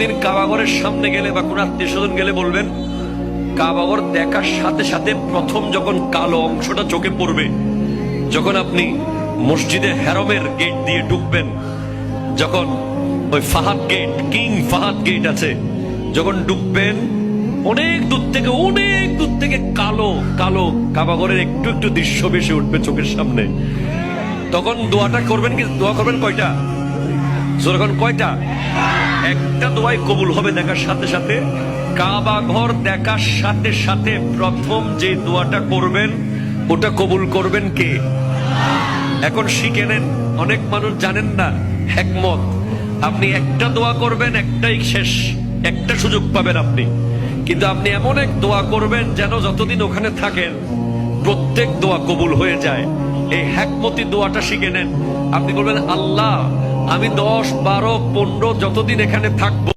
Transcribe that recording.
দিন কাবাগরের সামনে গেলে বা কোন আত্মীয় স্বজন গেলে বলবেন, কাবাগর দেখার সাথে সাথে প্রথম যখন কালো অংশটা চোখে পড়বে, যখন আপনি মসজিদে হেরমের গেট দিয়ে ঢুকবেন, যখন ওই Fahad gate King Fahad gate আছে, যখন ঢুকবেন, অনেক দূর থেকে, অনেক দূর থেকে কালো কালো কাবাগরের একটু একটু দৃশ্য বেশি উঠবে চোখের সামনে। তখন দোয়াটা করবেন কি, দোয়া করবেন কয়টা? কয়টা? একটা দোয়াই কবুল হবে দেখার সাথে সাথে। কাবা ঘর দেখার সাথে সাথে প্রথম যে দোয়াটা করবেন, ওটা কবুল করবেন কে? এখন শিখে নেন, অনেক মানুষ জানেন না, একমত। আপনি একটা দোয়া করবেন, একটাই শেষ, একটা সুযোগ পাবেন আপনি। কিন্তু আপনি এমন এক দোয়া করবেন যেন যতদিন ওখানে থাকেন, প্রত্যেক দোয়া কবুল হয়ে যায়। এই হ্যাকমতি দোয়াটা শিখে নেন। আপনি বলবেন, আল্লাহ আমি দশ বারো পনেরো যতদিন এখানে থাকব